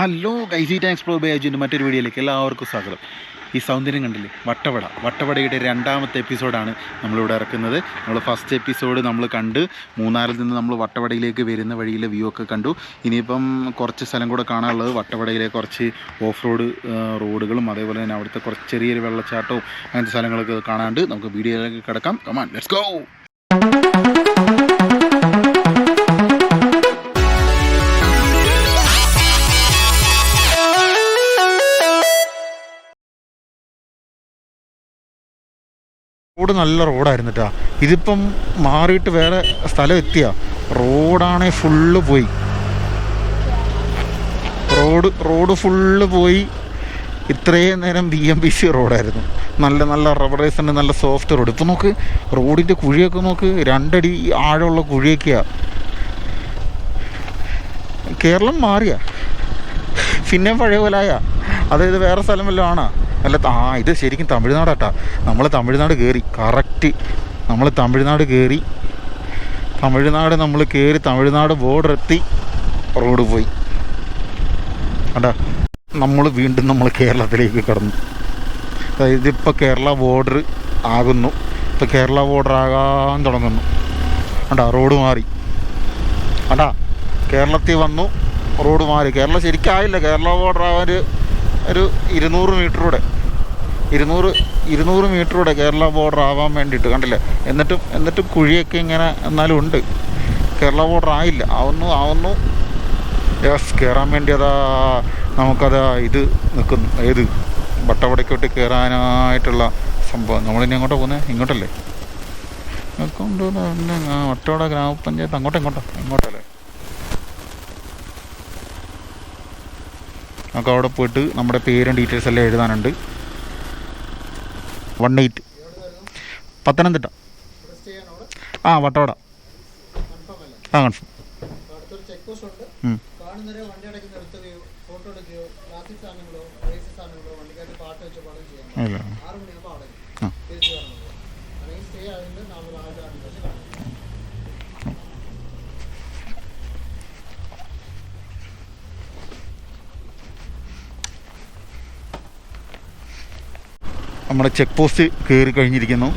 Hello guys tax pro ബേജിന്റെ മറ്റൊരു വീഡിയോയിലേക്ക് എല്ലാവർക്കും സ്വാഗതം. ഈ സൗന്ദര്യം കണ്ടില്ലേ? വട്ടവട. വട്ടവടയുടെ രണ്ടാമത്തെ എപ്പിസോഡാണ് നമ്മളിവിടെ ഇറക്കുന്നത്. നമ്മൾ ഫസ്റ്റ് എപ്പിസോഡ് നമ്മൾ കണ്ട് മൂന്നാറിൽ നിന്ന് നമ്മൾ വട്ടവടയിലേക്ക് വരുന്ന വഴിയിലെ വ്യൂ ഒക്കെ കണ്ടു. ഇനിയിപ്പം കുറച്ച് സ്ഥലം കൂടെ കാണാനുള്ളത് വട്ടവടയിലെ കുറച്ച് ഓഫ് റോഡ് റോഡുകളും അതേപോലെ തന്നെ അവിടുത്തെ കുറച്ച് ചെറിയൊരു വെള്ളച്ചാട്ടവും അങ്ങനത്തെ സ്ഥലങ്ങളൊക്കെ കാണാണ്ട് നമുക്ക് വീഡിയോയിലേക്ക് കിടക്കാം. കമാൻ ലെറ്റ്സ് ഗോ റോഡ് നല്ല റോഡായിരുന്നു കേട്ടോ ഇതിപ്പം മാറിയിട്ട് വേറെ സ്ഥലം എത്തിയ. റോഡാണെ ഫുള്ള് പോയി. റോഡ് റോഡ് ഫുള്ള് പോയി. ഇത്രയും നേരം ബി എം ബി സി റോഡായിരുന്നു. നല്ല നല്ല റബ്ബറൈസിന്റെ നല്ല സോഫ്റ്റ് റോഡ് ഇപ്പം നോക്ക് റോഡിന്റെ കുഴിയൊക്കെ നോക്ക് രണ്ടടി ആഴമുള്ള കുഴിയൊക്കെയാ. കേരളം മാറിയ. പിന്നെ പഴയ പോലായ. അതായത് വേറെ സ്ഥലം വല്ലതും ആണോ? അല്ല ആ ഇത് ശരിക്കും തമിഴ്നാടാട്ടാ. നമ്മൾ തമിഴ്നാട് കയറി കറക്റ്റ് നമ്മൾ തമിഴ്നാട് കയറി തമിഴ്നാട് നമ്മൾ കയറി തമിഴ്നാട് ബോർഡർ എത്തി റോഡ് പോയി. കണ്ടാ? നമ്മൾ വീണ്ടും നമ്മൾ കേരളത്തിലേക്ക് കടന്നു. അതായത് ഇപ്പോൾ കേരള ബോർഡർ ആകുന്നു. ഇപ്പോൾ കേരള ബോർഡർ ആകാൻ തുടങ്ങുന്നു. കണ്ടാ? റോഡ് മാറി. കണ്ടാ? കേരളത്തിൽ വന്നു റോഡ് മാറി. കേരളം ആയില്ല കേരള ബോർഡർ ആവാൻ ഒരു ഇരുന്നൂറ് മീറ്ററൂടെ ഇരുന്നൂറ് ഇരുന്നൂറ് മീറ്ററൂടെ കേരള ബോർഡർ ആവാൻ വേണ്ടിയിട്ട് കണ്ടില്ലേ? എന്നിട്ടും എന്നിട്ടും കുഴിയൊക്കെ ഇങ്ങനെ എന്നാലും ഉണ്ട്. കേരള ബോർഡർ ആയില്ല. ആവുന്നു ആവുന്നു. യെസ് കയറാൻ വേണ്ടി അതാ നമുക്കതാ ഇത് നിൽക്കുന്നു ഏത്? വട്ടവടക്കോട്ട് കയറാനായിട്ടുള്ള സംഭവം. നമ്മളിനി അങ്ങോട്ടാ പോകുന്നത് ഇങ്ങോട്ടല്ലേ? കൊണ്ട് വട്ടവട ഗ്രാമപഞ്ചായത്ത്. അങ്ങോട്ടോ ഇങ്ങോട്ടോ ഇങ്ങോട്ടല്ലേ നമുക്ക് അവിടെ പോയിട്ട് നമ്മുടെ പേരും ഡീറ്റെയിൽസ് എല്ലാം എഴുതാനുണ്ട്. One eight Pathanamthitta. ആ വട്ടവട. ആ കൺഫേം അടുത്തൊരു ചെക്ക് പോസ്റ്റ് ഉണ്ട് ഉം. കാണുന്നവരെ വണ്ടി അടയ്ക്കുന്ന നിർത്തുകയോ ഫോട്ടോ എടുക്കുകയോ ട്രാഫിക് സാധനങ്ങളോ റേസ് സാധനങ്ങളോ വണ്ടിക്കായിട്ട് പാട്ട് വെച്ച് പാടുകയോ ചെയ്യാം ഇല്ല ആറ് മണിയാകുമ്പോൾ അടയ്ക്കും ആ. തിരിച്ചു വരണം അല്ലെങ്കിൽ സ്റ്റേ ആയതുകൊണ്ട് നമ്മൾ ആദ്യം അടച്ചു വെച്ച് കാണാം നമ്മുടെ ചെക്ക് പോസ്റ്റ് കയറി കഴിഞ്ഞിരിക്കുന്നു.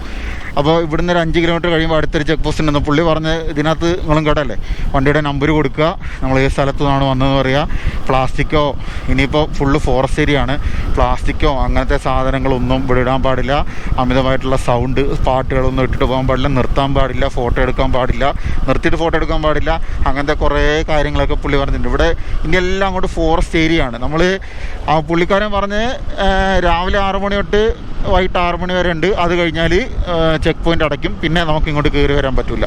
അപ്പോൾ ഇവിടുന്ന് ഒരു അഞ്ച് കിലോമീറ്റർ കഴിയുമ്പോൾ അടുത്തൊരു ചെക്ക് പോസ്റ്റ് ഉണ്ടെന്ന് പുള്ളി പറഞ്ഞ് ഇതിനകത്ത് നിങ്ങളും കേട്ടല്ലേ വണ്ടിയുടെ നമ്പർ കൊടുക്കുക. നമ്മൾ ഏത് സ്ഥലത്തു നിന്നാണ് വന്നതെന്ന് പറയുക പ്ലാസ്റ്റിക്കോ ഇനിയിപ്പോൾ ഫുള്ള് ഫോറസ്റ്റ് ഏരിയ ആണ്. പ്ലാസ്റ്റിക്കോ അങ്ങനത്തെ സാധനങ്ങളൊന്നും ഇവിടെ ഇടാൻ പാടില്ല. അമിതമായിട്ടുള്ള സൗണ്ട് പാട്ടുകളൊന്നും ഇട്ടിട്ട് പോകാൻ പാടില്ല. നിർത്താൻ പാടില്ല ഫോട്ടോ എടുക്കാൻ പാടില്ല. നിർത്തിയിട്ട് ഫോട്ടോ എടുക്കാൻ പാടില്ല. അങ്ങനത്തെ കുറേ കാര്യങ്ങളൊക്കെ പുള്ളി പറഞ്ഞിട്ടുണ്ട്. ഇവിടെ ഇനി എല്ലാം അങ്ങോട്ട് ഫോറസ്റ്റ് ഏരിയ ആണ്. നമ്മൾ ആ പുള്ളിക്കാരൻ പറഞ്ഞ് രാവിലെ ആറ് മണി തൊട്ട് വൈകിട്ട് ആറ് മണി വരെ ഉണ്ട്. അത് കഴിഞ്ഞാൽ ചെക്ക് പോയിന്റ് അടയ്ക്കും. പിന്നെ നമുക്ക് ഇങ്ങോട്ട് കയറി വരാൻ പറ്റില്ല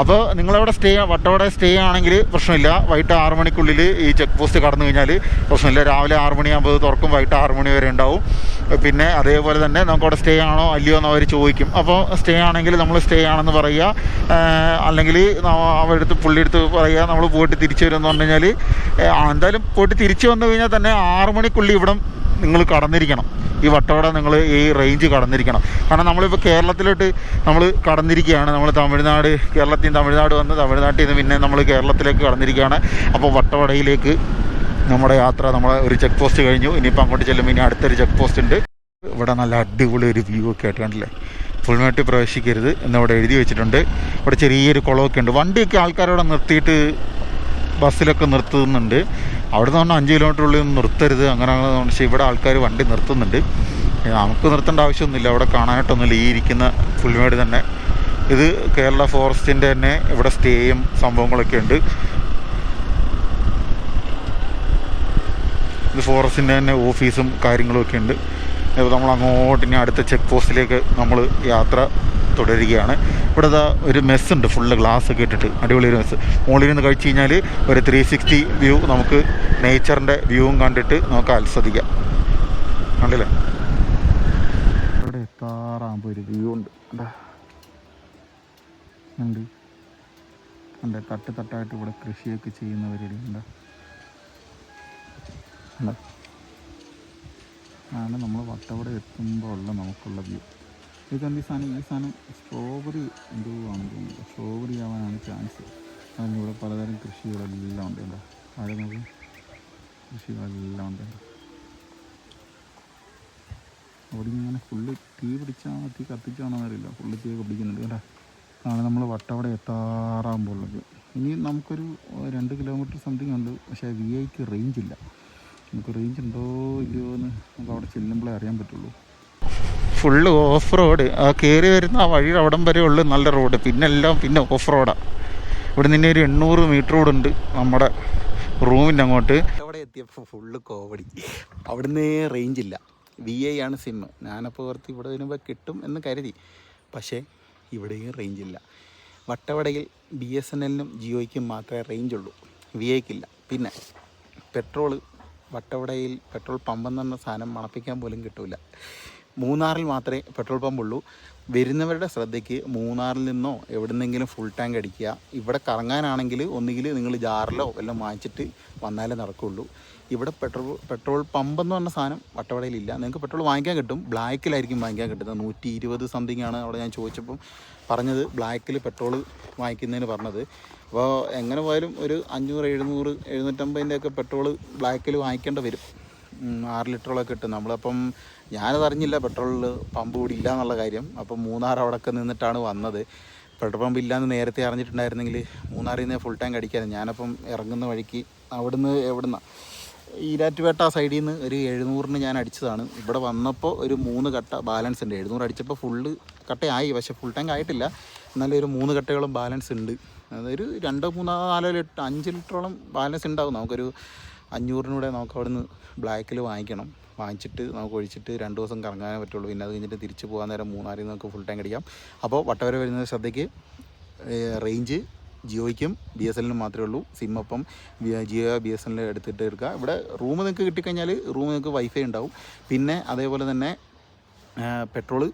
അപ്പോൾ നിങ്ങളവിടെ സ്റ്റേ വട്ടവടെ സ്റ്റേ ആണെങ്കിൽ പ്രശ്നമില്ല. വൈകിട്ട് ആറ് മണിക്കുള്ളിൽ ഈ ചെക്ക് പോസ്റ്റ് കടന്നു കഴിഞ്ഞാൽ പ്രശ്നമില്ല. രാവിലെ ആറ് മണിയാകുമ്പോൾ തുറക്കും. വൈകിട്ട് ആറ് മണി വരെ ഉണ്ടാവും. പിന്നെ അതേപോലെ തന്നെ നമുക്ക് അവിടെ സ്റ്റേ ആണോ അല്ലയോ എന്ന് അവർ ചോദിക്കും. അപ്പോൾ സ്റ്റേ ആണെങ്കിൽ നമ്മൾ സ്റ്റേ ആണെന്ന് പറയുക. അല്ലെങ്കിൽ അവരെടുത്ത് പുള്ളിയെടുത്ത് പറയുക. നമ്മൾ പോയിട്ട് തിരിച്ചു വരുമെന്ന് പറഞ്ഞു കഴിഞ്ഞാൽ എന്തായാലും പോയിട്ട് തിരിച്ചു വന്നു കഴിഞ്ഞാൽ തന്നെ ആറ് മണിക്കുള്ളിൽ ഇവിടം നിങ്ങൾ കടന്നിരിക്കണം. ഈ വട്ടവട നിങ്ങൾ ഈ റേഞ്ച് കടന്നിരിക്കണം. കാരണം നമ്മളിപ്പോൾ കേരളത്തിലോട്ട് നമ്മൾ കടന്നിരിക്കുകയാണ്. നമ്മൾ തമിഴ്നാട് കേരളത്തിൽ നിന്ന് തമിഴ്നാട് വന്ന് തമിഴ്നാട്ടിൽ നിന്ന് പിന്നെ നമ്മൾ കേരളത്തിലേക്ക് കടന്നിരിക്കുകയാണ്. അപ്പോൾ വട്ടവടയിലേക്ക് നമ്മുടെ യാത്ര നമ്മളെ ഒരു ചെക്ക് പോസ്റ്റ് കഴിഞ്ഞു. ഇനിയിപ്പോൾ അങ്ങോട്ട് ചെല്ലുമ്പോൾ ഇനി അടുത്തൊരു ചെക്ക് പോസ്റ്റ് ഉണ്ട്. ഇവിടെ നല്ല അടിപൊളി ഒരു വ്യൂ ഒക്കെ ആയിട്ട് കണ്ടില്ലേ? ഫുൾമേട്ടിൽ പ്രവേശിക്കരുത് എന്നിവിടെ എഴുതി വെച്ചിട്ടുണ്ട്. ഇവിടെ ചെറിയൊരു കുളമൊക്കെ ഉണ്ട്. വണ്ടിയൊക്കെ ആൾക്കാരവിടെ നിർത്തിയിട്ട് ബസ്സിലൊക്കെ നിർത്തുന്നുണ്ട്. അവിടെ നിന്ന് അഞ്ച് കിലോമീറ്റർ ഉള്ളിൽ നിന്ന് നിർത്തരുത്. അങ്ങനെ പക്ഷേ ഇവിടെ ആൾക്കാർ വണ്ടി നിർത്തുന്നുണ്ട്. നമുക്ക് നിർത്തേണ്ട ആവശ്യമൊന്നുമില്ല. അവിടെ കാണാനായിട്ടൊന്നുമില്ല. ഈ ഇരിക്കുന്ന പുൽമേട് തന്നെ. ഇത് കേരള ഫോറസ്റ്റിന്റെ തന്നെ ഇവിടെ സ്റ്റേയും സംഭവങ്ങളൊക്കെ ഉണ്ട്. ഇത് ഫോറസ്റ്റിന്റെ തന്നെ ഓഫീസും കാര്യങ്ങളും ഒക്കെ ഉണ്ട്. ഇപ്പോൾ നമ്മൾ അങ്ങോട്ട് ഇനി അടുത്ത ചെക്ക് പോസ്റ്റിലേക്ക് നമ്മൾ യാത്ര തുടരുകയാണ്. ഇവിടെ ഒരു മെസ്സ് ഉണ്ട് ഫുള്ള് ഗ്ലാസ് ഒക്കെ ഇട്ടിട്ട്. അടിപൊളി ഒരു മെസ്സ് മുകളിൽ നിന്ന് കഴിച്ച് കഴിഞ്ഞാൽ ഒരു ത്രീ സിക്സ്റ്റി വ്യൂ നമുക്ക് നേച്ചറിന്റെ വ്യൂവും കണ്ടിട്ട് നമുക്ക് ആസ്വദിക്കാം. കണ്ടില്ലേ? ഇവിടെ എത്താറാകുമ്പോൾ ഒരു വ്യൂ ഉണ്ട്. ഉണ്ട് ഉണ്ട് തട്ട് തട്ടായിട്ട് ഇവിടെ കൃഷിയൊക്കെ ചെയ്യുന്നവരുണ്ട് ഉണ്ട് ആണ് നമ്മൾ വട്ടവട എത്തുമ്പോൾ ഉള്ള നമുക്കുള്ള വ്യൂ. ഇതെന്ത് ഈ സാധനം? ഈ സാധനം സ്ട്രോബെറി എന്തോ ആണെന്ന് തോന്നുന്നു. സ്ട്രോബെറി ആവാനാണ് ചാൻസ് അതിന് ഇവിടെ പലതരം കൃഷികളെല്ലാം ഉണ്ട് കേട്ടോ. താഴെ നമുക്ക് കൃഷികളെല്ലാം ഉണ്ട് അവിടെ ഇങ്ങനെ ഫുള്ള് തീ പിടിച്ചാൽ തീ കത്തിച്ചാണോ അറിയില്ല ഫുള്ള് തീയൊക്കെ പിടിക്കുന്നുണ്ട് കേട്ടോ. ആണ് നമ്മൾ വട്ടവട എത്താറാകുമ്പോൾ ഉള്ളത് ഇനി നമുക്കൊരു രണ്ട് കിലോമീറ്റർ സംതിങ് ഉണ്ട്. പക്ഷേ വി ഐക്ക് റേഞ്ച് ഇല്ല. നമുക്ക് റേഞ്ച് ഉണ്ടോ ഇല്ലയോ എന്ന് നമുക്ക് അവിടെ ചെല്ലുമ്പോഴേ അറിയാൻ പറ്റുള്ളൂ. ഫുള്ള് ഓഫ് റോഡ് ആ കയറി വരുന്ന ആ വഴി അവിടം വരെ ഉള്ളു നല്ല റോഡ് പിന്നെ എല്ലാം പിന്നെ ഓഫ് റോഡാണ് ഇവിടെ നിന്ന് ഒരു എണ്ണൂറ് മീറ്റർ റോഡ് ഉണ്ട് നമ്മുടെ റൂമിന്റെ അങ്ങോട്ട്. അവിടെ എത്തിയപ്പോൾ ഫുള്ള് കോവടി അവിടുന്ന് റേഞ്ച് ഇല്ല. വി ഐ ആണ് സിം ഞാനപ്പോൾ ഓർത്ത് ഇവിടെ വരുമ്പോൾ കിട്ടും എന്ന് കരുതി. പക്ഷേ ഇവിടെയും റേഞ്ച് ഇല്ല. വട്ടവടയിൽ ബി എസ് എൻ എല്ലിനും ജിയോയ്ക്കും മാത്രമേ റേഞ്ച് ഉള്ളൂ. വി ഐക്കില്ല പിന്നെ പെട്രോൾ വട്ടവടയിൽ പെട്രോൾ പമ്പെന്ന് പറഞ്ഞ സാധനം മണപ്പിക്കാൻ പോലും കിട്ടില്ല മൂന്നാറിൽ മാത്രമേ പെട്രോൾ പമ്പ് ഉള്ളൂ വരുന്നവരുടെ ശ്രദ്ധയ്ക്ക് മൂന്നാറിൽ നിന്നോ എവിടുന്നെങ്കിലും ഫുൾ ടാങ്ക് അടിക്കുക. ഇവിടെ കറങ്ങാനാണെങ്കിൽ ഒന്നുകിൽ നിങ്ങൾ ജാറിലോ വല്ലതും വാങ്ങിച്ചിട്ട് വന്നാലേ നടക്കുള്ളൂ. ഇവിടെ പെട്രോൾ പെട്രോൾ പമ്പ് എന്ന് പറഞ്ഞ സാധനം വട്ടവടയിലില്ല. നിങ്ങൾക്ക് പെട്രോൾ വാങ്ങിക്കാൻ കിട്ടും. ബ്ലാക്കിലായിരിക്കും വാങ്ങിക്കാൻ കിട്ടുന്നത്. നൂറ്റി ഇരുപത് സംതിങ് ആണ് അവിടെ ഞാൻ ചോദിച്ചപ്പം പറഞ്ഞത്. ബ്ലാക്കിൽ പെട്രോൾ വാങ്ങിക്കുന്നതിന് പറഞ്ഞത്. അപ്പോൾ എങ്ങനെ പോയാലും ഒരു അഞ്ഞൂറ് എഴുന്നൂറ് എഴുന്നൂറ്റമ്പതിന്റെ ഒക്കെ പെട്രോൾ ബ്ലാക്കിൽ വാങ്ങിക്കേണ്ടി വരും. ആറ് ലിറ്ററോളൊക്കെ കിട്ടും. നമ്മളപ്പം ഞാനത് അറിഞ്ഞില്ല പെട്രോളിൽ പമ്പ് കൂടി ഇല്ല എന്നുള്ള കാര്യം. അപ്പം മൂന്നാർ അവിടെയൊക്കെ നിന്നിട്ടാണ് വന്നത്. പെട്രോൾ പമ്പ് ഇല്ലാന്ന് നേരത്തെ അറിഞ്ഞിട്ടുണ്ടായിരുന്നെങ്കിൽ മൂന്നാറിൽ നിന്ന് ഫുൾ ടാങ്ക് അടിക്കാതെ ഞാനപ്പം ഇറങ്ങുന്ന വഴിക്ക് അവിടുന്ന് എവിടുന്ന ഈരാറ്റുപേട്ട സൈഡിൽ നിന്ന് ഒരു എഴുന്നൂറിന് ഞാൻ അടിച്ചതാണ്. ഇവിടെ വന്നപ്പോൾ ഒരു മൂന്ന് കട്ട ബാലൻസ് ഉണ്ട്. എഴുന്നൂറ് അടിച്ചപ്പോൾ ഫുള്ള് കട്ടയായി. പക്ഷേ ഫുൾ ടാങ്ക് ആയിട്ടില്ല. എന്നാലും ഒരു മൂന്ന് കട്ടകളും ബാലൻസ് ഉണ്ട്. അതൊരു രണ്ടോ മൂന്നോ നാലോ ലിറ്റർ അഞ്ച് ലിറ്ററോളം ബാലൻസ് ഉണ്ടാവും. നമുക്കൊരു അഞ്ഞൂറിനൂടെ നമുക്ക് അവിടെ നിന്ന് ബ്ലാക്കിൽ വാങ്ങിക്കണം. വാങ്ങിച്ചിട്ട് നമുക്ക് ഒഴിച്ചിട്ട് രണ്ട് ദിവസം കറങ്ങാനേ പറ്റുള്ളൂ. പിന്നെ അത് കഴിഞ്ഞിട്ട് തിരിച്ച് പോകാൻ നേരം മൂന്നാറിൽ നമുക്ക് ഫുൾ ടാങ്ക് അടിക്കാം. അപ്പോൾ വട്ടവര വരുന്ന ശ്രദ്ധയ്ക്ക് റേഞ്ച് ജിയോയ്ക്കും ബി എസ് എല്ലിനും മാത്രമേ ഉള്ളൂ. സിം അപ്പം ജിയോ ബി എസ് എല്ലിൽ എടുത്തിട്ട് എടുക്കുക. ഇവിടെ റൂം നിങ്ങൾക്ക് കിട്ടിക്കഴിഞ്ഞാൽ റൂം നിങ്ങൾക്ക് വൈഫൈ ഉണ്ടാവും. പിന്നെ അതേപോലെ തന്നെ പെട്രോൾ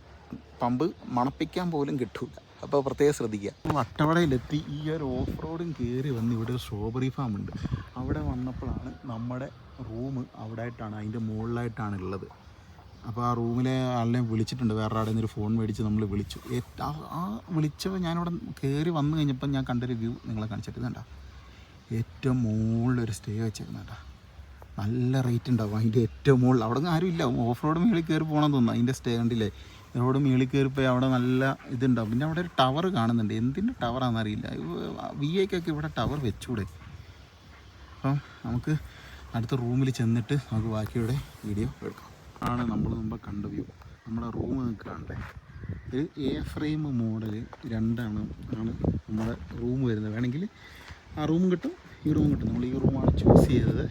പമ്പ് മണപ്പിക്കാൻ പോലും കിട്ടൂല. അപ്പോൾ പ്രത്യേകം ശ്രദ്ധിക്കുക. വട്ടവടയിലെത്തി ഈ ഒരു ഓഫ് റോഡും കയറി വന്ന് ഇവിടെ ഒരു സ്ട്രോബെറി ഫാം ഉണ്ട്. അവിടെ വന്നപ്പോഴാണ് നമ്മുടെ റൂം അവിടെ ആയിട്ടാണ് അതിന്റെ മുകളിലായിട്ടാണ് ഉള്ളത്. അപ്പോൾ ആ റൂമിലെ ആളിനെ വിളിച്ചിട്ടുണ്ട്. വേറെ ആടെ ഒരു ഫോൺ മേടിച്ച് നമ്മൾ വിളിച്ചു. ആ- വിളിച്ചപ്പോൾ ഞാനിവിടെ കയറി വന്നു കഴിഞ്ഞപ്പോൾ ഞാൻ കണ്ടൊരു വ്യൂ നിങ്ങളെ കാണിച്ചിട്ട് കണ്ട. ഏറ്റവും മുകളിലൊരു സ്റ്റേ വെച്ചേക്കുന്ന കേട്ടോ നല്ല റേറ്റ് ഉണ്ടാവും അതിന്റെ ഏറ്റവും മുകളിൽ. അവിടെ നിന്ന് ആരും ഇല്ല. ഓഫ് റോഡ് മേളിൽ കയറി പോകണം തോന്നുന്നു. അതിന്റെ സ്റ്റേ കണ്ടില്ലേ? റോഡ് മേളിൽ കയറി പോയി അവിടെ നല്ല ഇതുണ്ടാവും. പിന്നെ അവിടെ ഒരു ടവർ കാണുന്നുണ്ട്. എന്തിന്റെ ടവറാണെന്ന് അറിയില്ല. വി ഐക്കൊക്കെ ഇവിടെ ടവർ വെച്ചൂടെ? അപ്പം നമുക്ക് അടുത്ത റൂമിൽ ചെന്നിട്ട് നമുക്ക് ബാക്കിയുടെ വീഡിയോ എടുക്കാം. ആണ് നമ്മൾ മുമ്പ് കണ്ട വ്യൂ. നമ്മുടെ റൂം നിങ്ങൾക്ക് കാണണ്ടേ ഒരു എ ഫ്രെയിം മോഡൽ രണ്ടാണ് ആണ് നമ്മുടെ റൂം വരുന്നത്. വേണമെങ്കിൽ ആ റൂം കിട്ടും ഈ റൂം കിട്ടും. നമ്മൾ ഈ റൂമാണ് ചൂസ് ചെയ്തത്.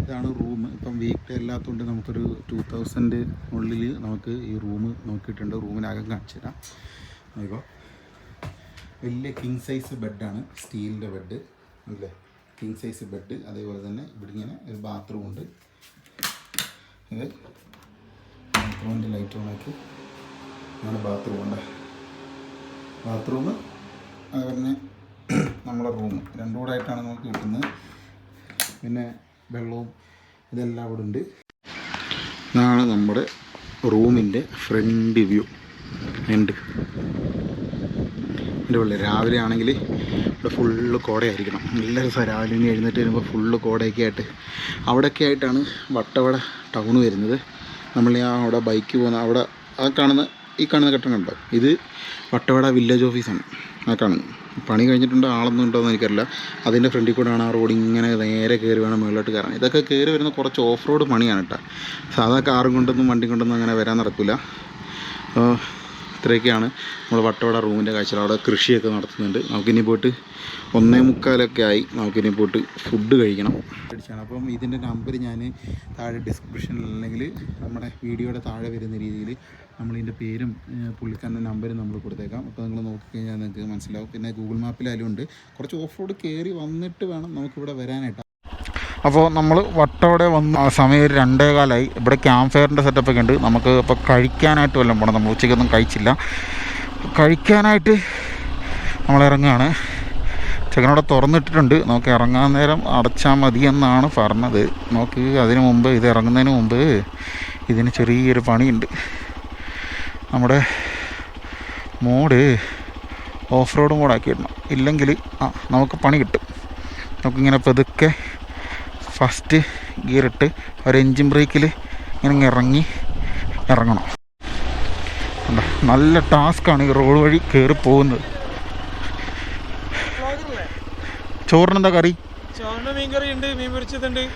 ഇതാണ് റൂം ഇപ്പം വീക്ക് ഡേ അല്ലാത്തതുകൊണ്ട് നമുക്കൊരു ടു തൗസൻഡ് ഉള്ളിൽ നമുക്ക് ഈ റൂം നോക്കിയിട്ടുണ്ട്. റൂമിനകം കാണിച്ചു തരാം. ഇപ്പോൾ വലിയ കിങ് സൈസ് ബെഡാണ് സ്റ്റീലിന്റെ ബെഡ് അല്ലേ? കിങ് സൈസ് ബെഡ് അതേപോലെ തന്നെ ഇവിടെ ഇങ്ങനെ ഒരു ബാത്റൂം ഉണ്ട്. ഇത് ബാത്റൂമിന്റെ ലൈറ്റ് ഓണാക്കി. നമ്മുടെ ബാത്റൂം ഉണ്ട്. ബാത്റൂം അതുപോലെ നമ്മുടെ റൂം. രണ്ടും കൂടെ ആയിട്ടാണ് നമുക്ക് കിട്ടുന്നത്. പിന്നെ വെള്ളവും ഇതെല്ലാം ഇവിടെ ഉണ്ട്. ഇതാണ് നമ്മുടെ റൂമിന്റെ ഫ്രണ്ട് വ്യൂ. ഉണ്ട്. എന്റെ ഉള്ളിൽ രാവിലെ ആണെങ്കിൽ ഇവിടെ ഫുള്ള് കോടയായിരിക്കണം. നല്ല രസമാണ് രാവിലെ എഴുന്നേറ്റ് വരുമ്പോൾ ഫുള്ള് കോടയൊക്കെ ആയിട്ട് അവിടെയൊക്കെ ആയിട്ടാണ് വട്ടവട ടൗൺ വരുന്നത്. നമ്മൾ ആ അവിടെ ബൈക്ക് പോകുന്ന അവിടെ ആ കാണുന്ന ഈ കാണുന്ന കെട്ടിടം കണ്ടോ ഇത് വട്ടവട വില്ലേജ് ഓഫീസാണ്. ആ കാണുന്നത് പണി കഴിഞ്ഞിട്ടുണ്ടോ ആളൊന്നും ഉണ്ടോ എന്ന് എനിക്കറിയില്ല. അതിന്റെ ഫ്രണ്ടിൽ കൂടെയാണ് ആ റോഡ് ഇങ്ങനെ നേരെ കയറി വേണം മുകളിലോട്ട് കയറാൻ. ഇതൊക്കെ കയറി വരുന്ന കുറച്ച് ഓഫ് റോഡ് പണിയാണ് കേട്ടോ. സാധാ കാറും കൊണ്ടൊന്നും വണ്ടി കൊണ്ടൊന്നും അങ്ങനെ വരാൻ നടക്കില്ല ഇത്രയൊക്കെയാണ് നമ്മൾ വട്ടവട റൂമിന്റെ കാഴ്ചകൾ. അവിടെ കൃഷിയൊക്കെ നടത്തുന്നുണ്ട്. നമുക്കിനി പോയിട്ട് ഒന്നേ മുക്കാലൊക്കെ ആയി. നമുക്കിനി പോയിട്ട് ഫുഡ് കഴിക്കണം. അടിച്ചാണ് അപ്പം ഇതിന്റെ നമ്പർ ഞാൻ താഴെ ഡിസ്ക്രിപ്ഷനിൽ അല്ലെങ്കിൽ നമ്മുടെ വീഡിയോയുടെ താഴെ വരുന്ന രീതിയിൽ നമ്മളിതിന്റെ പേരും പുള്ളിക്കാരന്റെ നമ്പരും നമ്മൾ കൊടുത്തേക്കാം. അപ്പോൾ നിങ്ങൾ നോക്കിക്കഴിഞ്ഞാൽ നിങ്ങൾക്ക് മനസ്സിലാവും. പിന്നെ ഗൂഗിൾ മാപ്പിലായാലും ഉണ്ട്. കുറച്ച് ഓഫ് റോഡ് കയറി വന്നിട്ട് വേണം നമുക്കിവിടെ വരാനായിട്ട്. അപ്പോൾ നമ്മൾ വട്ടവിടെ വന്ന് സമയം ഒരു രണ്ടേ കാലമായി ഇവിടെ ക്യാമ്പ് ഫയറിന്റെ സെറ്റപ്പൊക്കെ ഉണ്ട്. നമുക്ക് അപ്പോൾ കഴിക്കാനായിട്ട് വല്ലതും പോകണം നമ്മൾ ഉച്ചയ്ക്കൊന്നും കഴിച്ചില്ല. കഴിക്കാനായിട്ട് നമ്മൾ ഇറങ്ങുകയാണ് ചെക്കനോടെ തുറന്നിട്ടിട്ടുണ്ട്. നമുക്ക് ഇറങ്ങാൻ നേരം അടച്ചാൽ മതി എന്നാണ് പറഞ്ഞത്. നമുക്ക് അതിന് മുമ്പ് ഇത് ഇറങ്ങുന്നതിന് മുമ്പ് ഇതിന് ചെറിയൊരു പണിയുണ്ട്. നമ്മുടെ മോഡ് ഓഫ് റോഡ് മോഡാക്കി ഇടണം ഇല്ലെങ്കിൽ ആ നമുക്ക് പണി കിട്ടും. നമുക്കിങ്ങനെ പതുക്കെ ഫസ്റ്റ് ഗിയറിട്ട് ഒരു എൻജിൻ ബ്രേക്കിൽ ഇങ്ങനെ ഇറങ്ങി ഇറങ്ങണം? നല്ല ടാസ്ക്കാണ് ഈ റോഡ് വഴി കയറി പോകുന്നത്. വ്ളോഗറല്ലേ ചോറിനെന്താ കറി? ചോറിന് മീൻ കറി ഉണ്ട് മീൻ പൊരിച്ചതുണ്ട്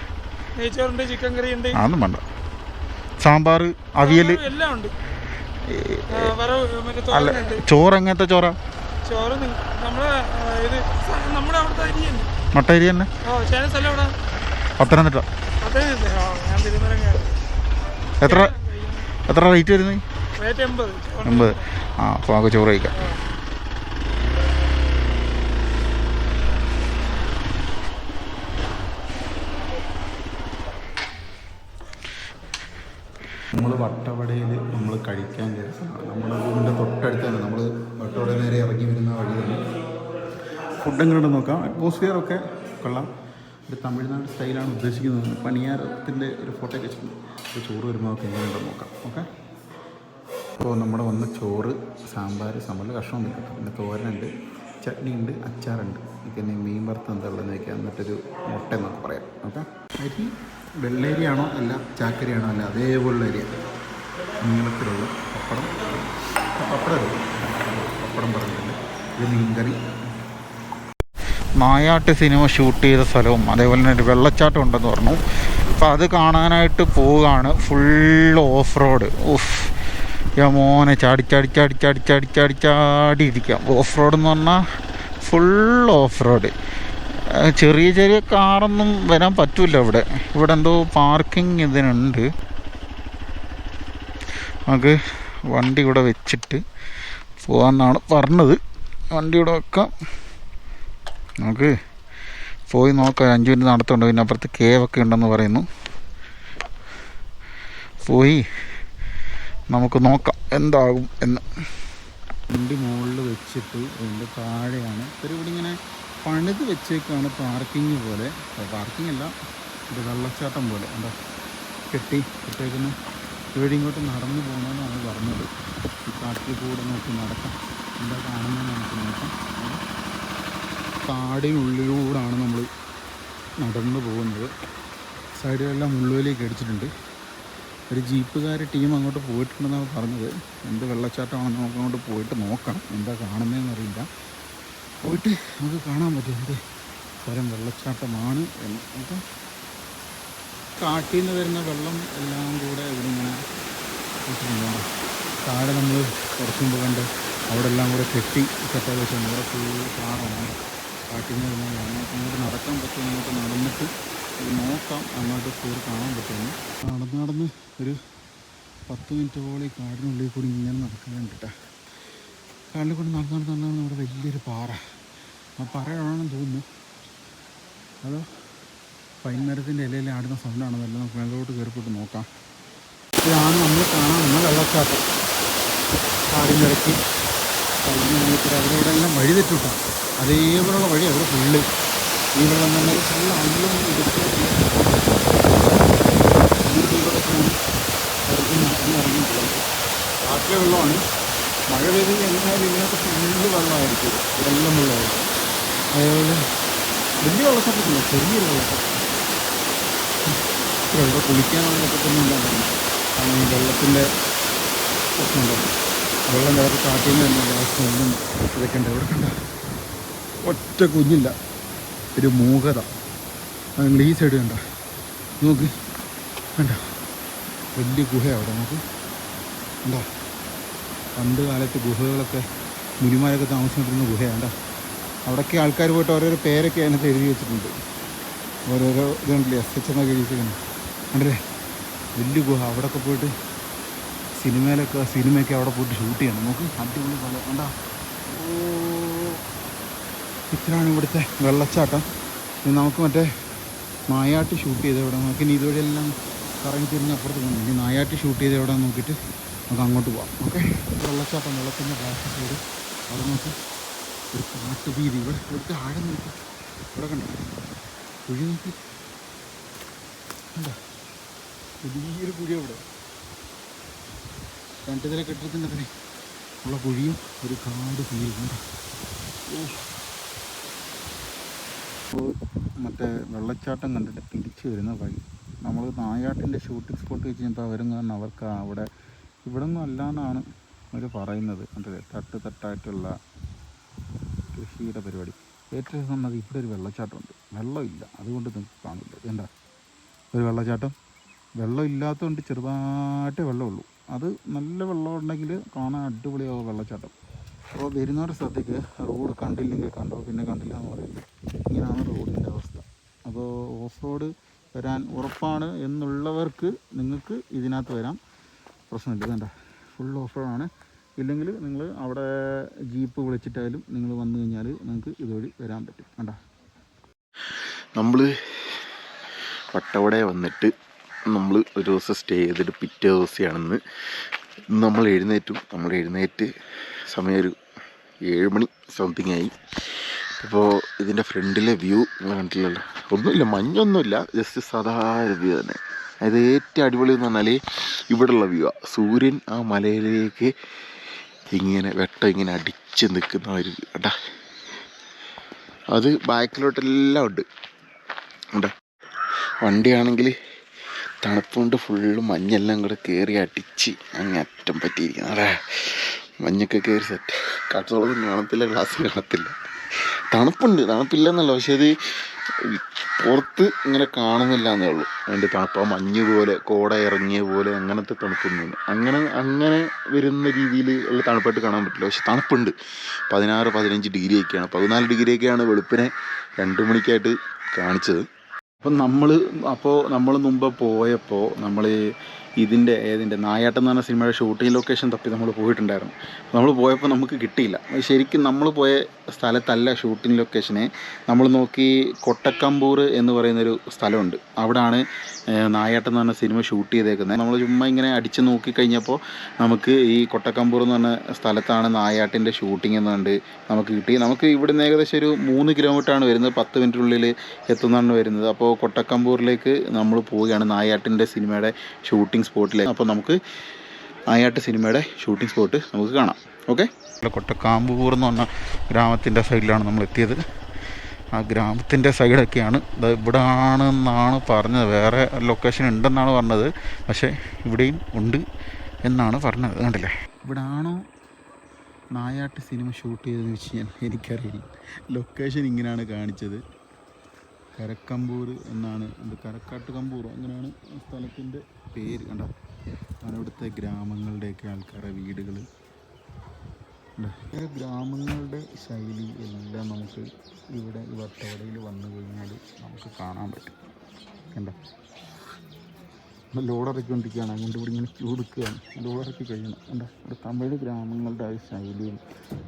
നെയ്ച്ചോറുണ്ട് ചിക്കൻ കറി ഉണ്ട്. അതൊന്നും വേണ്ട. സാമ്പാർ അവിയൽ എല്ലാം ഉണ്ട്. അല്ല ചോറ് എങ്ങനത്തെ ചോറ? ചോറ് നമ്മളെ ആ, ഇത് സ- നമ്മുടെ അവിടുത്തെ അരി തന്നെ. മട്ട അരി തന്നെ? പത്തനംതിട്ട. എത്ര എത്ര റേറ്റ് വരുന്നത് എൺപത്. ആ അപ്പോൾ നമുക്ക് ചോറ് കഴിക്കാം. നമ്മൾ വട്ടവടയിൽ നമ്മൾ കഴിക്കാൻ കയറിയ സ്ഥലമാണ് നമ്മുടെ വീടിന്റെ തൊട്ടടുത്ത് തന്നെ നമ്മൾ വട്ടവട നേരെ ഇറങ്ങി വരുന്ന വഴി തന്നെ ഫുഡ് കണ്ടു നോക്കാം. അറ്റ്മോസ്ഫിയർ ഒക്കെ കൊള്ളാം. ഒരു തമിഴ്നാട് സ്റ്റൈലാണ് ഉദ്ദേശിക്കുന്നത്. പണിയാരത്തിന്റെ ഒരു ഫോട്ടോ ഒക്കെ വെച്ചിട്ടുണ്ട്. അപ്പോൾ ചോറ് വരുമ്പോൾ നമുക്ക് എങ്ങനെയുണ്ടെന്ന് നോക്കാം. ഓക്കെ? അപ്പോൾ നമ്മുടെ വന്ന് ചോറ് സാമ്പാർ സമൽ കഷ്ണം ഉണ്ട് കേട്ടോ. പിന്നെ തോരനുണ്ട് ചട്നി ഉണ്ട് അച്ചാറുണ്ട്. പിന്നെ മീൻ വറുത്ത് എന്താ ഉള്ളതെന്ന് വയ്ക്കുക എന്നിട്ടൊരു മുട്ട എന്നൊക്കെ പറയാം. ഓക്കെ? അരി വെള്ളരിയാണോ അല്ല ചാക്കരിയാണോ അല്ല അതേപോലുള്ള അരിയ നീളത്തിലുള്ള പപ്പടം. പപ്പടം. പപ്പടം പറഞ്ഞിട്ടുണ്ട്. ഇത് മീൻകറി. നായാട്ട് സിനിമ ഷൂട്ട് ചെയ്ത സ്ഥലവും അതേപോലെ തന്നെ ഒരു വെള്ളച്ചാട്ടം ഉണ്ടെന്ന് പറഞ്ഞു. അപ്പോൾ അത് കാണാനായിട്ട് പോവുകയാണ്. ഫുൾ ഓഫ് റോഡ് ഉഫ്. യാ മോനെ ചാടി ചാടി ചാടി ചാടി ചാടി ചാടി ചാടി ഇരിക്കാം ഓഫ് റോഡ് എന്ന് പറഞ്ഞാൽ ഫുൾ ഓഫ് റോഡ് ചെറിയ ചെറിയ കാറൊന്നും വരാൻ പറ്റില്ല ഇവിടെ. ഇവിടെ എന്തോ പാർക്കിംഗ് ഇതിനുണ്ട്. നമുക്ക് വണ്ടി ഇവിടെ വെച്ചിട്ട് പോകാമെന്നാണ് പറഞ്ഞത്. വണ്ടി ഇവിടെ വെക്കാം. നമുക്ക് പോയി നോക്കാം. അഞ്ച് മിനിറ്റ് നടത്തുണ്ട് പിന്നെ അപ്പുറത്ത് കേവൊക്കെ ഉണ്ടെന്ന് പറയുന്നു. പോയി നമുക്ക് നോക്കാം. എന്താകും എന്ന്. വണ്ടി മുകളിൽ വെച്ചിട്ട് അതിന്റെ താഴെയാണ്. ഒരു ഇവിടെ ഇങ്ങനെ പണിത് വെച്ചേക്കാണ് പാർക്കിംഗ് പോലെ. പാർക്കിംഗ് അല്ല. ഒരു വെള്ളച്ചാട്ടം പോലെ. എന്താ കെട്ടി ഇട്ടേക്കുന്ന. ഇവിടെ ഇങ്ങോട്ട് നടന്നു പോകണമെന്നാണ് പറഞ്ഞത്. ഈ കാട്ടിൽ കൂടെ നോക്കി നടക്കാം. എന്താ കാണുന്നതെന്ന് നമുക്ക് നോക്കാം. അവിടെ കാടിനുള്ളിലൂടെയാണ് നമ്മൾ നടന്നു പോകുന്നത്. സൈഡിലെല്ലാം മുള്ളുവലിയൊക്കെ അടിച്ചിട്ടുണ്ട്. ഒരു ജീപ്പുകാർ ടീം അങ്ങോട്ട് പോയിട്ടുണ്ടെന്നാണ് പറഞ്ഞത്. എന്ത് വെള്ളച്ചാട്ടമാണെന്ന് നമുക്ക് അങ്ങോട്ട് പോയിട്ട് നോക്കണം. എന്താ കാണുന്നതെന്ന് അറിയില്ല. പോയിട്ട് നമുക്ക് കാണാൻ പറ്റും. എന്ത് തരം വെള്ളച്ചാട്ടമാണ് എന്ന്. അപ്പം കാട്ടിൽ നിന്ന് വരുന്ന വെള്ളം എല്ലാം കൂടെ ഇവിടെ ഇങ്ങനെ താഴെ നമ്മൾ കുറച്ച് മുമ്പ് കണ്ട് അവിടെ എല്ലാം കൂടെ കെട്ടി കെട്ടാതെ വെച്ചാൽ നമ്മുടെ ഫുൾ കാറാണ് കാട്ടിൽ നിന്ന് വരുന്ന ഇങ്ങോട്ട് നടക്കാൻ പറ്റും അങ്ങോട്ട് നടന്നിട്ട് ഇത് നോക്കാം. അങ്ങോട്ട് കയറി കാണാൻ പറ്റുമെന്ന്. നടന്ന് നടന്ന് ഒരു പത്ത് മിനിറ്റോളം ഈ കാടിനുള്ളിൽ കൂടി ഇങ്ങനെ നടക്കുന്നുണ്ട് കേട്ടോ. കാടിൽ കൂടി നടന്ന് നടന്ന് നടന്നാണ് നമ്മുടെ വലിയൊരു പാറ. ആ പാറയാണെന്ന് തോന്നുന്നു. അതോ പൈൻ മരത്തിന്റെ ഇലയിൽ ആടുന്ന സൗണ്ടാണെന്നല്ല നമുക്ക് മേലോട്ട് കയറിപ്പോട്ട് നോക്കാം. ഇതാണ് നമ്മൾ കാണാൻ നമ്മൾ വെള്ളച്ചാട്ടം. കാടിനിറക്കി അവിടെ ഇവിടെ എല്ലാം വഴി തെറ്റിട്ടാ അതേപോലുള്ള വഴി അവിടെ ഫുള്ള്. ഈ വെള്ളം തന്നെ ഫുള്ള് അള്ളും കാട്ടിലെ വെള്ളമാണ് മഴ പെയ്ത് കഴിഞ്ഞാൽ ഇതിനകത്ത് ഫുള്ള് വെള്ളമായിരിക്കും. വെള്ളം വെള്ളമായിരിക്കും അതേപോലെ വലിയ വെള്ളച്ചാട്ടത്തില്ല ചെറിയൊരു വെള്ളച്ചാട്ടം. ഇവിടെ കുളിക്കാനുള്ള പറ്റത്തൊന്നും കാരണം ഈ വെള്ളത്തിന്റെ പ്രശ്നമുണ്ടാവും വെള്ളം വേറെ കാട്ടിൽ നിന്ന് തന്നെ സ്മെല്ലും ഇതൊക്കെ ഉണ്ട്. ഇവിടെ കണ്ട? ഒറ്റ കുഞ്ഞില്ല. ഒരു മൂകത. നിങ്ങൾ ഈ സൈഡ് കണ്ട? നോക്ക്. കണ്ട? വലിയ ഗുഹയാണ് അവിടെ നമുക്ക് കണ്ട? പണ്ട് കാലത്ത് ഗുഹകളൊക്കെ മുനിമാരൊക്കെ താമസിച്ചിരുന്ന ഗുഹയാണ് അവിടെയൊക്കെ ആൾക്കാർ പോയിട്ട് ഓരോരോ പേരൊക്കെ അതിനകത്ത് എഴുതി വെച്ചിട്ടുണ്ട്. ഓരോരോ ഇതുണ്ടല്ലേ എസ് എച്ച് എന്നൊക്കെ എഴുതി വെച്ചിട്ടുണ്ട്. കണ്ടല്ലേ? വലിയ ഗുഹ. അവിടെയൊക്കെ പോയിട്ട് സിനിമയിലൊക്കെ സിനിമയൊക്കെ അവിടെ പോയിട്ട് ഷൂട്ട് ചെയ്യണം. നമുക്ക് അടിപൊളി പല ഓ ഇത്രയാണ് ഇവിടുത്തെ വെള്ളച്ചാട്ടം. നമുക്ക് മറ്റേ നായാട്ട് ഷൂട്ട് ചെയ്ത് എവിടെ നമുക്ക് ഇനി ഇതുവഴിയെല്ലാം കറങ്ങി തിരിഞ്ഞ് അപ്പുറത്ത് പോകണം ഇനി നായാട്ട് ഷൂട്ട് ചെയ്ത് എവിടെ നോക്കിയിട്ട് നമുക്ക് അങ്ങോട്ട് പോവാം. ഓക്കെ? വെള്ളച്ചാട്ടം വെള്ളത്തിന്റെ ബാക്ക് സൈഡ് അവിടെ നോക്കി. ഒരു കാട്ടുപീതി ഇവിടെ ഇവിടുത്തെ ആഴം നോക്കി. ഇവിടെ കണ്ടോ? കുഴി നോക്കി. കണ്ടോ? വലിയൊരു കുഴി അവിടെ. രണ്ട് നില കെട്ടിടത്തിന്റെ തന്നെ ഉള്ള കുഴിയും ഒരു കാട് തീരുന്നുണ്ട് ഓ. മറ്റേ വെള്ളച്ചാട്ടം കണ്ടിട്ട് തിരിച്ചു വരുന്ന വഴി. നമ്മൾ നായാട്ടിന്റെ ഷൂട്ടിംഗ് സ്പോട്ട് വെച്ച് കഴിഞ്ഞപ്പോൾ അവരും കാരണം അവർക്ക് അവിടെ ഇവിടെ ഒന്നും അല്ലാന്നാണ് അവർ പറയുന്നത്. കണ്ടില്ലേ തട്ട് തട്ടായിട്ടുള്ള കൃഷിയുടെ പരിപാടി. ഏറ്റവും അത് ഇവിടെ ഒരു വെള്ളച്ചാട്ടമുണ്ട്. വെള്ളമില്ല. അതുകൊണ്ട് നിങ്ങൾക്ക് കാണില്ല എന്താ? ഒരു വെള്ളച്ചാട്ടം? വെള്ളം ഇല്ലാത്തതുകൊണ്ട് ചെറുതായിട്ടേ വെള്ളമുള്ളൂ. അത് നല്ല വെള്ളം ഉണ്ടെങ്കിൽ കാണാൻ അടിപൊളിയാവും വെള്ളച്ചാട്ടം. അപ്പോൾ വരുന്നവരുടെ സ്ഥലത്തേക്ക് റോഡ് കണ്ടില്ലെങ്കിൽ കണ്ടോ? പിന്നെ കണ്ടില്ല എന്ന് പറയുന്നത് ഇങ്ങനെയാണ് റോഡിന്റെ അവസ്ഥ. അപ്പോൾ ഓഫ് റോഡ് വരാൻ ഉറപ്പാണ് എന്നുള്ളവർക്ക് നിങ്ങൾക്ക് ഇതിനകത്ത് വരാം. പ്രശ്നമില്ല വേണ്ട ഫുൾ ഓഫ് റോഡാണ് ഇല്ലെങ്കിൽ നിങ്ങൾ അവിടെ ജീപ്പ് വിളിച്ചിട്ടായാലും നിങ്ങൾ വന്നു കഴിഞ്ഞാൽ നിങ്ങൾക്ക് ഇതുവഴി വരാൻ പറ്റും. വേണ്ട നമ്മൾ പട്ടവടെ വന്നിട്ട് നമ്മൾ ഒരു ദിവസം സ്റ്റേ ചെയ്തിട്ട് പിറ്റേ ദിവസമാണെന്ന് നമ്മൾ എഴുന്നേറ്റു നമ്മൾ എഴുന്നേറ്റ് സമയം ഒരു ഏഴ് മണി സംതിങ് ആയി. അപ്പോൾ ഇതിന്റെ ഫ്രണ്ടിലെ വ്യൂ കണ്ടില്ലല്ലോ ഒന്നുമില്ല മഞ്ഞൊന്നുമില്ല. ജസ്റ്റ് സാധാരണ വ്യൂ തന്നെ. അതായത് ഏറ്റവും അടിപൊളി എന്ന് പറഞ്ഞാൽ ഇവിടെയുള്ള വ്യൂ ആണ് സൂര്യൻ ആ മലയിലേക്ക് ഇങ്ങനെ വെട്ടം ഇങ്ങനെ അടിച്ച് നിൽക്കുന്ന ഒരു വ്യൂ. കേട്ടാ അത് ബാക്കിലോട്ടെല്ലാം ഉണ്ട്. കേട്ടോ വണ്ടിയാണെങ്കിൽ തണുപ്പുകൊണ്ട് ഫുള്ള് മഞ്ഞെല്ലാം കൂടെ കയറി അടിച്ച് അങ്ങ് അറ്റം പറ്റിയിരിക്കുന്നു. അതെ മഞ്ഞൊക്കെ കയറി സെറ്റ് കാട്ടുതോളം കാണത്തില്ല ഗ്ലാസ് കാണത്തില്ല. തണുപ്പുണ്ട് തണുപ്പില്ല എന്നല്ല പക്ഷെ അത് പുറത്ത് ഇങ്ങനെ കാണുന്നില്ല എന്നേ ഉള്ളൂ. അതിന്റെ തണുപ്പ് മഞ്ഞ് പോലെ കോട ഇറങ്ങിയ പോലെ അങ്ങനത്തെ തണുപ്പൊന്നുമില്ല അങ്ങനെ അങ്ങനെ വരുന്ന രീതിയിൽ ഉള്ള തണുപ്പായിട്ട് കാണാൻ പറ്റില്ല. പക്ഷെ തണുപ്പുണ്ട്. പതിനാറ് പതിനഞ്ച് ഡിഗ്രി ഒക്കെയാണ് പതിനാല് ഡിഗ്രി ഒക്കെയാണ് വെളുപ്പിനെ രണ്ട് മണിക്കായിട്ട് കാണിച്ചത്. അപ്പം നമ്മൾ അപ്പോൾ നമ്മൾ മുമ്പ് പോയപ്പോൾ നമ്മൾ ഇതിന്റെ ഏതിന്റെ നായാട്ടം എന്ന് പറഞ്ഞ സിനിമയുടെ ഷൂട്ടിംഗ് ലൊക്കേഷൻ തപ്പി നമ്മൾ പോയിട്ടുണ്ടായിരുന്നു. നമ്മൾ പോയപ്പോൾ നമുക്ക് കിട്ടിയില്ല. ശരിക്കും നമ്മൾ പോയ സ്ഥലത്തല്ല ഷൂട്ടിംഗ് ലൊക്കേഷനെ നമ്മൾ നോക്കി കൊട്ടക്കമ്പൂർ എന്ന് പറയുന്നൊരു സ്ഥലമുണ്ട്. അവിടാണ് നായാട്ടം എന്ന് പറഞ്ഞ സിനിമ ഷൂട്ട് ചെയ്തേക്കുന്നത്. നമ്മൾ ചുമ്മാ ഇങ്ങനെ അടിച്ച് നോക്കി കഴിഞ്ഞപ്പോൾ നമുക്ക് ഈ കൊട്ടക്കമ്പൂർ എന്ന് പറഞ്ഞ സ്ഥലത്താണ് നായാട്ടിന്റെ ഷൂട്ടിംഗ് എന്ന് കണ്ട് നമുക്ക് കിട്ടി. നമുക്ക് ഇവിടുന്ന് ഏകദേശം ഒരു മൂന്ന് കിലോമീറ്റർ ആണ് വരുന്നത്. പത്ത് മിനിറ്റിനുള്ളിൽ എത്തുന്നതാണ് വരുന്നത്. അപ്പോൾ കൊട്ടക്കമ്പൂരിലേക്ക് നമ്മൾ പോവുകയാണ് നായാട്ടിന്റെ സിനിമയുടെ ഷൂട്ടിംഗ് സ്പോട്ടിലേക്ക് അപ്പോൾ നമുക്ക് ആയാട്ട് സിനിമയുടെ ഷൂട്ടിംഗ് സ്പോട്ട് നമുക്ക് കാണാം. ഓക്കെ കൊട്ടക്കാമ്പൂർ എന്ന് പറഞ്ഞ ഗ്രാമത്തിന്റെ സൈഡിലാണ് നമ്മൾ എത്തിയത്. ആ ഗ്രാമത്തിന്റെ സൈഡൊക്കെയാണ്. ഇത് ഇവിടെ ആണെന്നാണ് പറഞ്ഞത്. വേറെ ലൊക്കേഷൻ ഉണ്ടെന്നാണ് പറഞ്ഞത്. പക്ഷേ ഇവിടെയും ഉണ്ട് എന്നാണ് പറഞ്ഞത്. കണ്ടില്ലേ? ഇവിടെ ആണോ നായാട്ട് സിനിമ ഷൂട്ട് ചെയ്തതെന്ന് വെച്ച് കഴിഞ്ഞാൽ എനിക്കറിയില്ല. ലൊക്കേഷൻ ഇങ്ങനെയാണ് കാണിച്ചത്. കരക്കമ്പൂർ എന്നാണ് എന്ത് കരക്കാട്ട് കമ്പൂർ അങ്ങനെയാണ് സ്ഥലത്തിന്റെ പേര്. കണ്ട? അവിടുത്തെ ഗ്രാമങ്ങളുടെയൊക്കെ ആൾക്കാരുടെ വീടുകൾ ഗ്രാമങ്ങളുടെ ശൈലി എല്ലാം നമുക്ക് ഇവിടെ ഈ വട്ടവടയിൽ വന്നു കഴിഞ്ഞാൽ നമുക്ക് കാണാൻ പറ്റും. കണ്ട? ലോഡിറക്കിക്കൊണ്ടിരിക്കുകയാണ് അങ്ങോട്ട് ഇവിടെ ഇങ്ങനെ ക്യൂ എടുക്കുകയാണ്. ലോഡിറക്കി കഴിയണം. എന്താ ഇവിടെ തമിഴ് ഗ്രാമങ്ങളുടെ ആ ശൈലിയും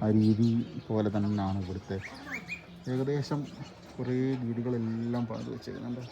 ആ രീതി പോലെ തന്നെയാണ് ഇവിടുത്തെ. ഏകദേശം കുറേ വീടുകളെല്ലാം പണിത് വെച്ചേക്കുന്നുണ്ട്.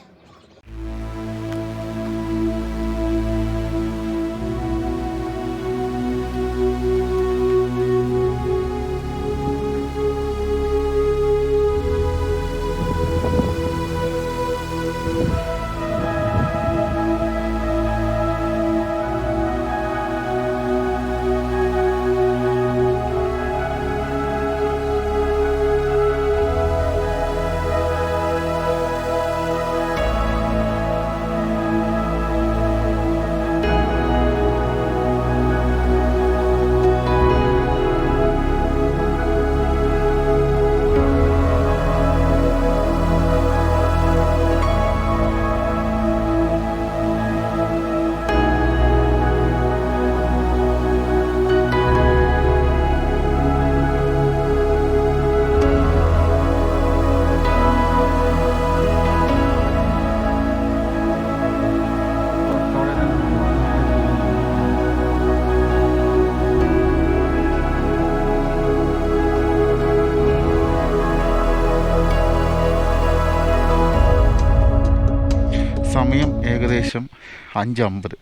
അഞ്ചമ്പത്.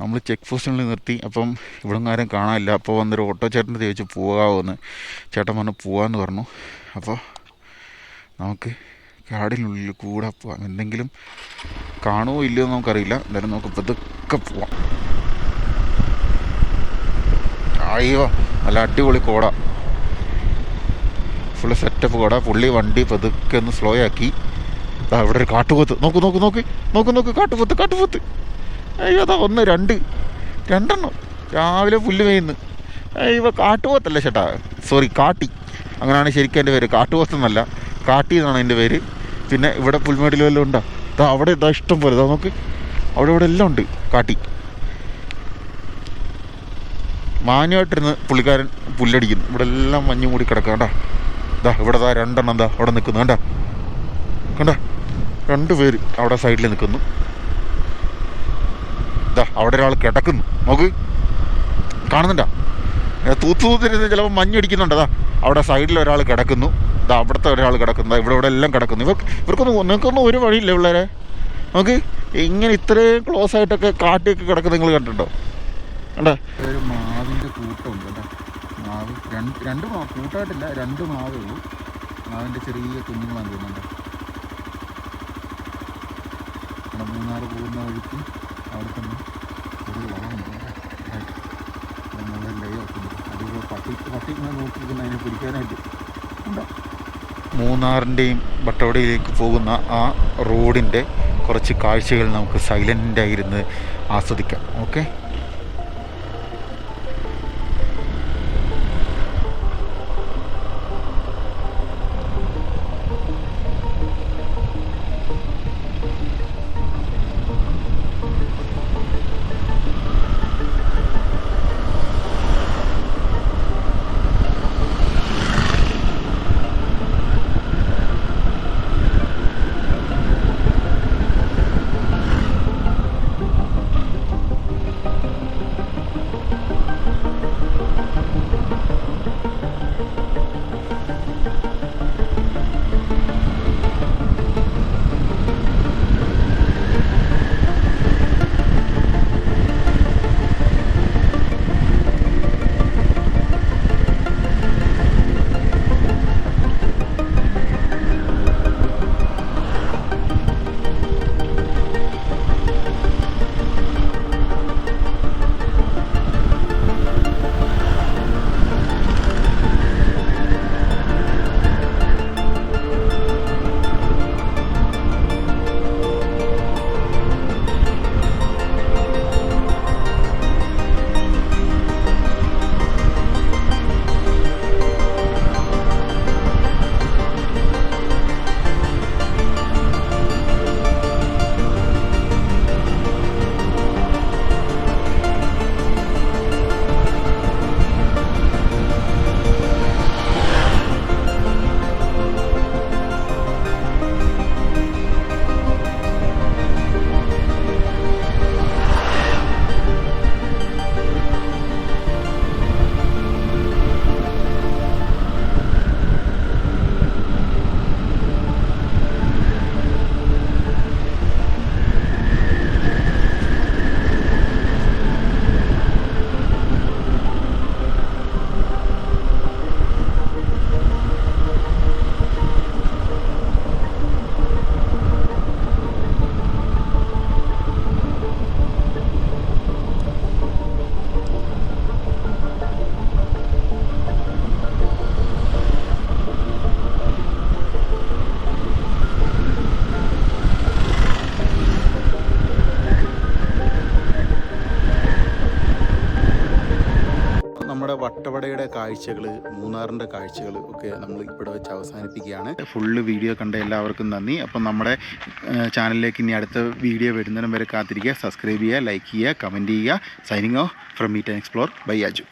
നമ്മൾ ചെക്ക് പോസ്റ്റിൽ നിർത്തി. അപ്പം ഇവിടെ ആരും കാണാനില്ല. അപ്പോൾ വന്നൊരു ഓട്ടോ ചേട്ടന്റെ ചോദിച്ചു പോകാമെന്ന് ചേട്ടൻ പറഞ്ഞു പോകാമെന്ന് പറഞ്ഞു. അപ്പോൾ നമുക്ക് കാടിനുള്ളിൽ കൂടെ പോവാം. എന്തെങ്കിലും കാണുമോ ഇല്ലയോ എന്ന് നമുക്കറിയില്ല. എന്തായാലും നമുക്ക് പതുക്കെ പോവാം. അയ്യോ നല്ല അടിപൊളി കോട. ഫുള്ള് സെറ്റപ്പ് കോട. പുള്ളി വണ്ടി പതുക്കെ ഒന്ന് സ്ലോ ആക്കി. അവിടെ ഒരു കാട്ടുപോത്ത്. നോക്ക് നോക്ക് നോക്ക്. നോക്ക് നോക്ക്. കാട്ടുപോത്ത് കാട്ടുപോത്ത്. അയ്യോ അതാ ഒന്ന് രണ്ട്. രണ്ടെണ്ണം. രാവിലെ പുല്ല് മേയുന്നു അയ്യോ കാട്ടുപോത്തല്ല ചേട്ടാ? സോറി കാട്ടി. അങ്ങനെയാണ് ശരിക്കും എന്റെ പേര്. കാട്ടുപോത്തെന്നല്ല കാട്ടി എന്നാണ് എന്റെ പേര്. പിന്നെ ഇവിടെ പുൽമേടിൽ വല്ലതും ഉണ്ടോ? ദാ അവിടെ ഇതാ ഇഷ്ടം പോലെ. ഇതാ നോക്ക്. അവിടെ ഇവിടെ എല്ലാം ഉണ്ട്. കാട്ടി. മാന്യമായിട്ടിരുന്ന് പുള്ളിക്കാരൻ പുല്ലടിക്കുന്നു. ഇവിടെ എല്ലാം മഞ്ഞ് മൂടി കിടക്കുക. കണ്ടാ? ഇതാ ഇവിടെ ദാ രണ്ടെണ്ണം എന്താ അവിടെ നിൽക്കുന്നു. കണ്ടാ? കണ്ടാ? രണ്ട് പേര് അവിടെ സൈഡിൽ നിൽക്കുന്നു. ഇതാ അവിടെ ഒരാൾ കിടക്കുന്നു. നോക്ക്. കാണുന്നുണ്ടോ? തൂത്തു തൂത്തിരുന്ന് ചിലപ്പോൾ മഞ്ഞടിക്കുന്നുണ്ട് അതാ അവിടെ സൈഡിൽ ഒരാൾ കിടക്കുന്നു. ഇതാ അവിടുത്തെ ഒരാൾ കിടക്കുന്നു. ഇവിടെ ഇവിടെ എല്ലാം കിടക്കുന്നു. ഇവർക്ക് ഇവർക്കൊന്നും നിങ്ങൾക്കൊന്നും ഒരു വഴിയില്ല പിള്ളേരെ. നോക്ക് ഇങ്ങനെ ഇത്രയും ക്ലോസ് ആയിട്ടൊക്കെ കാട്ടിയൊക്കെ കിടക്കുന്ന നിങ്ങൾ കണ്ടിട്ടുണ്ടോ? കണ്ടോ? ഒരു മാവിന്റെ കൂട്ടമുണ്ട് കേട്ടോ. മാവ് രണ്ട് രണ്ട് മാവ് കൂട്ടായിട്ടില്ല രണ്ട് മാവേ ഉള്ളൂ. മാവിന്റെ ചെറിയ കുഞ്ഞുങ്ങളാണ് തോന്നുന്നുണ്ട് മൂന്നാറ് പോകുന്ന വഴിക്ക് അവിടെ തന്നെ ഒരു വളമുണ്ട് അതുപോലെ പട്ടി പട്ടി ഇങ്ങനെ നോക്കിക്കുന്ന അതിനെ പിടിക്കാനായിട്ട് ഉണ്ടോ മൂന്നാറിന്റെയും വട്ടവടയിലേക്ക് പോകുന്ന ആ റോഡിന്റെ കുറച്ച് കാഴ്ചകൾ നമുക്ക് സൈലന്റായിരുന്ന് ആസ്വദിക്കാം. ഓക്കെ? കാഴ്ചകൾ മൂന്നാറിന്റെ കാഴ്ചകൾ ഒക്കെ നമ്മൾ ഇവിടെ വെച്ച് അവസാനിപ്പിക്കുകയാണ്. ഫുള്ള് വീഡിയോ കണ്ട എല്ലാവർക്കും നന്ദി. അപ്പം നമ്മുടെ ചാനലിലേക്ക് ഇനി അടുത്ത വീഡിയോ വരുന്നതിനും വരെ കാത്തിരിക്കുക. സബ്സ്ക്രൈബ് ചെയ്യുക ലൈക്ക് ചെയ്യുക കമന്റ് ചെയ്യുക. Signing off from meet and explore. Bye Aju